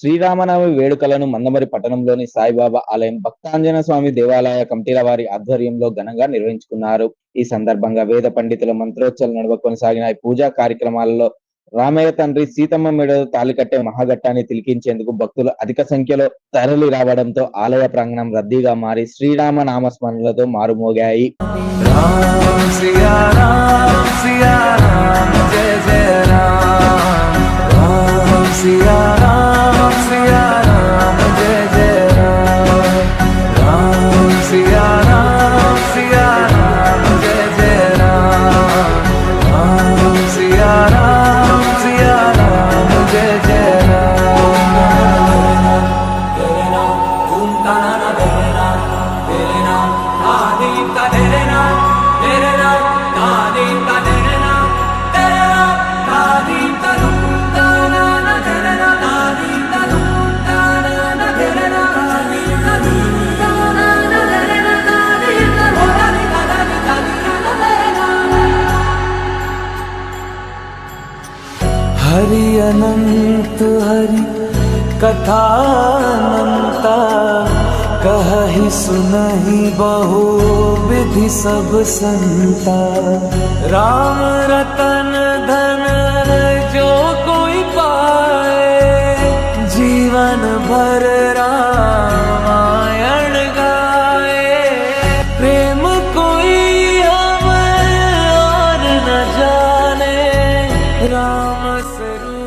శ్రీరామనవమి వేడుకలను మందమరి పట్టణంలోని సాయిబాబా ఆలయం భక్తాంజన స్వామి దేవాలయ కమిటీల వారి ఆధ్వర్యంలో ఘనంగా నిర్వహించుకున్నారు. ఈ సందర్భంగా వేద పండితుల మంత్రోచ్చల నడువ కొనసాగిన ఈ పూజా కార్యక్రమాలలో రామయ్య తండ్రి సీతమ్మ మెడలో తాలికట్టే మహాఘట్టాన్ని తిలికించేందుకు భక్తులు అధిక సంఖ్యలో తరలి రావడంతో ఆలయ ప్రాంగణం రద్దీగా మారి శ్రీరామ నామస్మరణలతో మారుమోగాయి हरि अनंत हरि कथा अनंता कहि सुनहि बहु विधि सब संता। राम रतन धन जो कोई पाए जीवन भर राम स्वरूप